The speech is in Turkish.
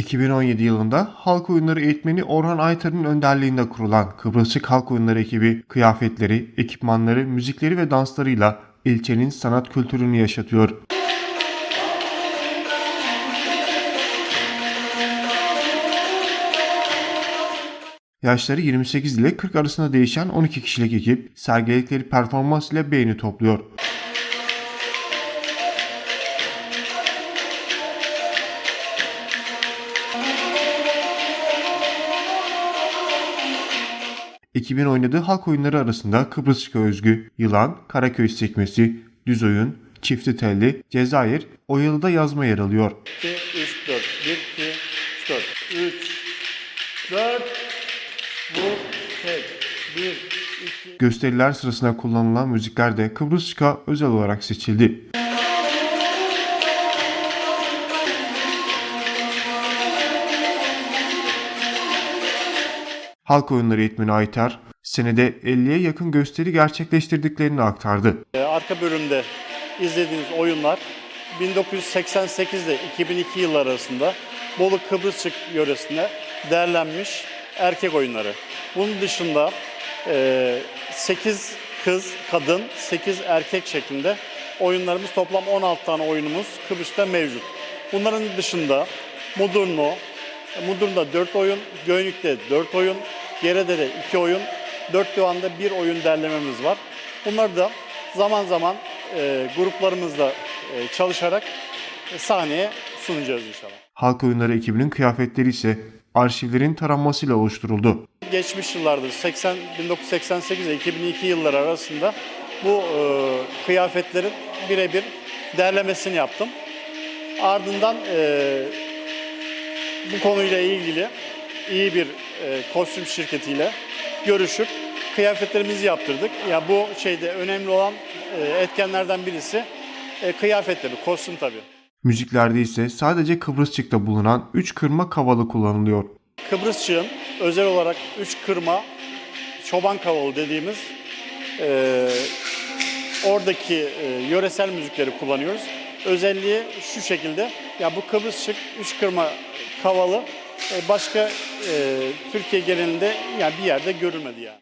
2017 yılında halk oyunları eğitmeni Orhan Aytar'ın önderliğinde kurulan Kıbrısçık Halk Oyunları ekibi kıyafetleri, ekipmanları, müzikleri ve danslarıyla ilçenin sanat kültürünü yaşatıyor. Yaşları 28 ile 40 arasında değişen 12 kişilik ekip sergiledikleri performans ile beğeni topluyor. Ekibin oynadığı halk oyunları arasında Kıbrıs'a özgü Yılan, Karaköy Sekmesi, Düz Oyun, Çifti Telli, Cezayir, Oyalı'da yazma yer alıyor. 2, 3, 4. 1, 2, 3, 4. 3, 4. Bu tek. 1, 2, Gösteriler sırasında kullanılan müzikler de Kıbrıs'a özel olarak seçildi. Halk oyunları eğitmeni Aytar, senede 50'ye yakın gösteri gerçekleştirdiklerini aktardı. Ee, Arka bölümde izlediğiniz oyunlar 1988 ile 2002 yılları arasında Bolu Kıbrısçık yöresinde derlenmiş erkek oyunları. Bunun dışında 8 kız, kadın, 8 erkek şeklinde oyunlarımız toplam 16 tane oyunumuz Kıbrıs'ta mevcut. Bunların dışında Mudurnu, Mudurnu'da 4 oyun, Göynük'te 4 oyun, Gerede'de 2 oyun, 4 Doğan'da 1 oyun derlememiz var. Bunları da zaman zaman e, gruplarımızla e, çalışarak e, sahneye sunacağız inşallah. Halk oyunları ekibinin kıyafetleri ise arşivlerin taranmasıyla oluşturuldu. Geçmiş yıllarda 80 1988 ile 2002 yılları arasında bu e, kıyafetlerin birebir derlemesini yaptım. Ardından e, bu konuyla ilgili iyi bir e, kostüm şirketiyle görüşüp kıyafetlerimizi yaptırdık. Ya bu şeyde önemli olan e, etkenlerden birisi e, kıyafetleri, kostüm tabii. Müziklerde ise sadece Kıbrısçık'ta bulunan 3 kırma kavalı kullanılıyor. Kıbrısçığın özel olarak üç kırma çoban kavalı dediğimiz e, oradaki e, yöresel müzikleri kullanıyoruz. Özelliği şu şekilde, ya bu Kıbrısçık üç kırma kavalı başka e, Türkiye genelinde yani bir yerde görülmedi yani.